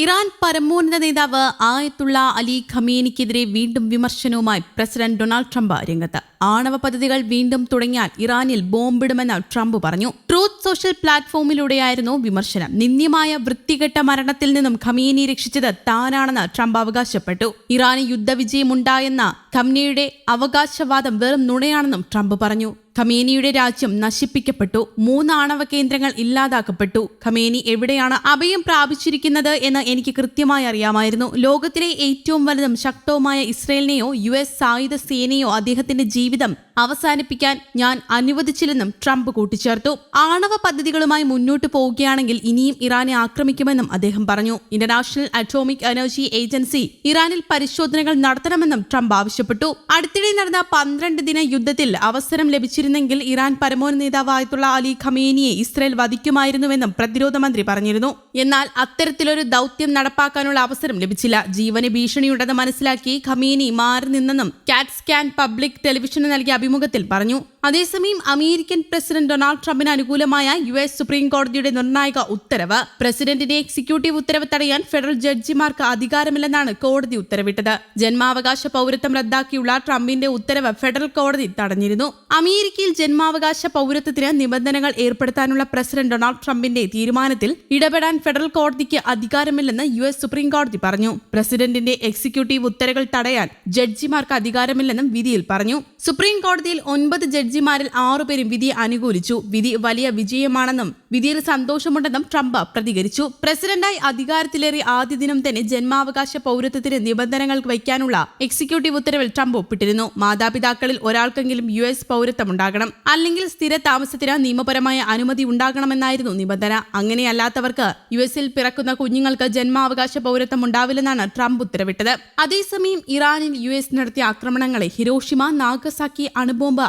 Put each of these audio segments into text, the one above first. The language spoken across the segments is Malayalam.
ഇറാൻ പരമോന്നത നേതാവ് ആയത്തുള്ള അലി ഖമീനിക്കെതിരെ വീണ്ടും വിമർശനവുമായി പ്രസിഡന്റ് ഡൊണാൾഡ് ട്രംപ് രംഗത്ത്. ആണവ പദ്ധതികൾ വീണ്ടും തുടങ്ങിയാൽ ഇറാനിൽ ബോംബിടുമെന്ന് ട്രംപ് പറഞ്ഞു. ട്രൂത്ത് സോഷ്യൽ പ്ലാറ്റ്ഫോമിലൂടെയായിരുന്നു വിമർശനം. നിന്ദ്യമായ വൃത്തികെട്ട മരണത്തിൽ നിന്നും ഖമീനി രക്ഷിച്ചത് താനാണെന്ന് ട്രംപ് അവകാശപ്പെട്ടു. ഇറാന് യുദ്ധവിജയമുണ്ടായെന്ന ഖംനയുടെ അവകാശവാദം വെറും നുണയാണെന്നും ട്രംപ് പറഞ്ഞു. ഖമേനിയുടെ രാജ്യം നശിപ്പിക്കപ്പെട്ടു. മൂന്ന് ആണവ കേന്ദ്രങ്ങൾ ഇല്ലാതാക്കപ്പെട്ടു. ഖമേനി എവിടെയാണ് അഭയം പ്രാപിച്ചിരിക്കുന്നത് എന്ന് എനിക്ക് കൃത്യമായി അറിയാമായിരുന്നു. ലോകത്തിലെ ഏറ്റവും വലുതും ശക്തവുമായ ഇസ്രയേലിനെയോ യു എസ് സായുധ സേനയോ അദ്ദേഹത്തിന്റെ ജീവിതം അവസാനിപ്പിക്കാൻ ഞാൻ അനുവദിച്ചില്ലെന്നും ട്രംപ് കൂട്ടിച്ചേർത്തു. ആണവ പദ്ധതികളുമായി മുന്നോട്ട് പോവുകയാണെങ്കിൽ ഇനിയും ഇറാനെ ആക്രമിക്കുമെന്നും അദ്ദേഹം പറഞ്ഞു. ഇന്റർനാഷണൽ അറ്റോമിക് എനർജി ഏജൻസി ഇറാനിൽ പരിശോധനകൾ നടത്തണമെന്നും ട്രംപ് ആവശ്യപ്പെട്ടു. അടുത്തിടെ നടന്ന പന്ത്രണ്ട് ദിന യുദ്ധത്തിൽ അവസരം ലഭിച്ചിരുന്നെങ്കിൽ ഇറാൻ പരമോന്നത നേതാവായിട്ടുള്ള അലി ഖമേനിയെ ഇസ്രയേൽ വധിക്കുമായിരുന്നുവെന്നും പ്രതിരോധ മന്ത്രി പറഞ്ഞിരുന്നു. എന്നാൽ അത്തരത്തിലൊരു ദൗത്യം നടപ്പാക്കാനുള്ള അവസരം ലഭിച്ചില്ല. ജീവന് ഭീഷണിയുണ്ടെന്ന് മനസ്സിലാക്കി ഖമേനി മാറി നിന്നെന്നും കാറ്റ് സ്കാൻ പബ്ലിക് ടെലിവിഷന് നൽകിയ അഭിമുഖത്തിൽ പറഞ്ഞു. അതേസമയം അമേരിക്കൻ പ്രസിഡന്റ് ഡൊണാൾഡ് ട്രംപിന് അനുകൂലമായ യു എസ് സുപ്രീം കോടതിയുടെ നിർണായക ഉത്തരവ്. പ്രസിഡന്റിന്റെ എക്സിക്യൂട്ടീവ് ഉത്തരവ് തടയാൻ ഫെഡറൽ ജഡ്ജിമാർക്ക് അധികാരമില്ലെന്നാണ് കോടതി ഉത്തരവിട്ടത്. ജന്മാവകാശ പൗരത്വം റദ്ദാക്കിയുള്ള ട്രംപിന്റെ ഉത്തരവ് ഫെഡറൽ കോടതി തടഞ്ഞിരുന്നു. അമേരിക്കയിൽ ജന്മാവകാശ പൗരത്വത്തിന് നിബന്ധനകൾ ഏർപ്പെടുത്താനുള്ള പ്രസിഡന്റ് ഡൊണാൾഡ് ട്രംപിന്റെ തീരുമാനത്തിൽ ഇടപെടാൻ ഫെഡറൽ കോടതിക്ക് അധികാരമില്ലെന്ന് യു എസ് സുപ്രീം കോടതി പറഞ്ഞു. പ്രസിഡന്റിന്റെ എക്സിക്യൂട്ടീവ് ഉത്തരവുകൾ തടയാൻ ജഡ്ജിമാർക്ക് അധികാരമില്ലെന്നും വിധിയിൽ പറഞ്ഞു. സുപ്രീം കോടതിയിൽ ഒൻപത് ജഡ്ജിമാരിൽ ആറുപേരും വിധി അനുകൂലിച്ചു. വിധി വലിയ വിജയമാണെന്നും വിധിയിൽ സന്തോഷമുണ്ടെന്നും ട്രംപ് പ്രതികരിച്ചു. പ്രസിഡന്റായി അധികാരത്തിലേറി ആദ്യ ദിനം തന്നെ ജന്മാവകാശ പൗരത്വത്തിന് നിബന്ധനകൾ വയ്ക്കാനുള്ള എക്സിക്യൂട്ടീവ് ഉത്തരവിൽ ട്രംപ് ഒപ്പിട്ടിരുന്നു. മാതാപിതാക്കളിൽ ഒരാൾക്കെങ്കിലും യു എസ് പൗരത്വം ഉണ്ടാകണം അല്ലെങ്കിൽ സ്ഥിര താമസത്തിന് നിയമപരമായ അനുമതി ഉണ്ടാകണമെന്നായിരുന്നു നിബന്ധന. അങ്ങനെയല്ലാത്തവർക്ക് യു എസിൽ പിറക്കുന്ന കുഞ്ഞുങ്ങൾക്ക് ജന്മാവകാശ പൗരത്വം ഉണ്ടാവില്ലെന്നാണ് ട്രംപ് ഉത്തരവിട്ടത്. അതേസമയം ഇറാനിൽ യു എസ് നടത്തിയ ആക്രമണങ്ങളെ ഹിരോഷിമ നാഗസാക്കി അണുബോംബ്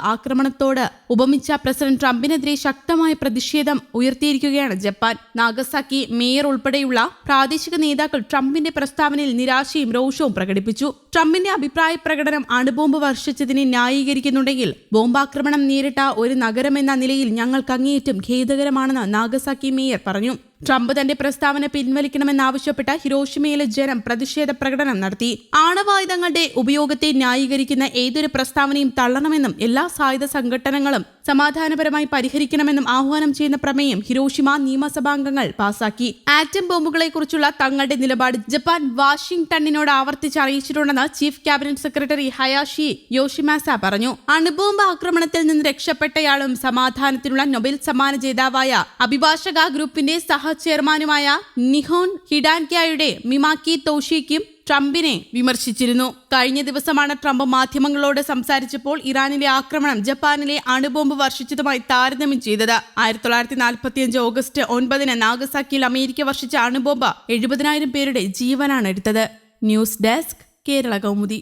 ആക്രമണത്തോട് ഉപമിച്ച പ്രസിഡന്റ് ട്രംപിനെതിരെ ശക്തമായ പ്രതിഷേധം ഉയർത്തിയിരിക്കുകയാണ് ജപ്പാൻ. നാഗസാക്കി മേയർ ഉൾപ്പെടെയുള്ള പ്രാദേശിക നേതാക്കൾ ട്രംപിന്റെ പ്രസ്താവനയിൽ നിരാശയും രോഷവും പ്രകടിപ്പിച്ചു. ട്രംപിന്റെ അഭിപ്രായ പ്രകടനം അണുബോംബ് വർഷിച്ചതിനെ ന്യായീകരിക്കുന്നുണ്ടെങ്കിൽ ബോംബാക്രമണം നേരിട്ട ഒരു നഗരമെന്ന നിലയിൽ ഞങ്ങൾക്ക് അങ്ങേയറ്റം ഖേദകരമാണെന്ന് നാഗസാക്കി മേയർ പറഞ്ഞു. ട്രംപ് തന്റെ പ്രസ്താവന പിൻവലിക്കണമെന്നാവശ്യപ്പെട്ട ഹിരോഷിമയിലെ ജനം പ്രതിഷേധ പ്രകടനം നടത്തി. ആണവായുധങ്ങളുടെ ഉപയോഗത്തെ ന്യായീകരിക്കുന്ന ഏതൊരു പ്രസ്താവനയും തള്ളണമെന്നും എല്ലാ സായുധ സംഘടനകളും സമാധാനപരമായി പരിഹരിക്കണമെന്നും ആഹ്വാനം ചെയ്യുന്ന പ്രമേയം ഹിരോഷിമ നിയമസഭാംഗങ്ങൾ പാസാക്കി. ആറ്റം ബോംബുകളെക്കുറിച്ചുള്ള തങ്ങളുടെ നിലപാട് ജപ്പാൻ വാഷിംഗ്ടണിനോട് ആവർത്തിച്ച് അറിയിച്ചിട്ടുണ്ടെന്ന് chief cabinet secretary Hayashi Yoshimasa പറഞ്ഞു. അണുബോംബ് ആക്രമണത്തിൽ നിന്ന് രക്ഷപ്പെട്ടയാളും സമാധാനത്തിനുള്ള നൊബേൽ സമ്മാന ജേതാവായ അഭിഭാഷക ഗ്രൂപ്പിന്റെ സഹ ചെയർമാനുമായ നിഹോൺ ഹിഡാൻക്യായുടെ മിമാക്കി തോഷിക്കും ട്രംപിനെ വിമർശിച്ചിരുന്നു. കഴിഞ്ഞ ദിവസമാണ് ട്രംപ് മാധ്യമങ്ങളോട് സംസാരിച്ചപ്പോൾ ഇറാനിലെ ആക്രമണം ജപ്പാനിലെ അണുബോംബ് വർഷിച്ചതുമായി താരതമ്യം ചെയ്തത്. ആയിരത്തി തൊള്ളായിരത്തി നാൽപ്പത്തിയഞ്ച് ഓഗസ്റ്റ് ഒൻപതിന് നാഗസാക്കിയിൽ അമേരിക്ക വർഷിച്ച അണുബോംബ് എഴുപതിനായിരം പേരുടെ ജീവനാണ് എടുത്തത്. News desk Kerala Kaumudi.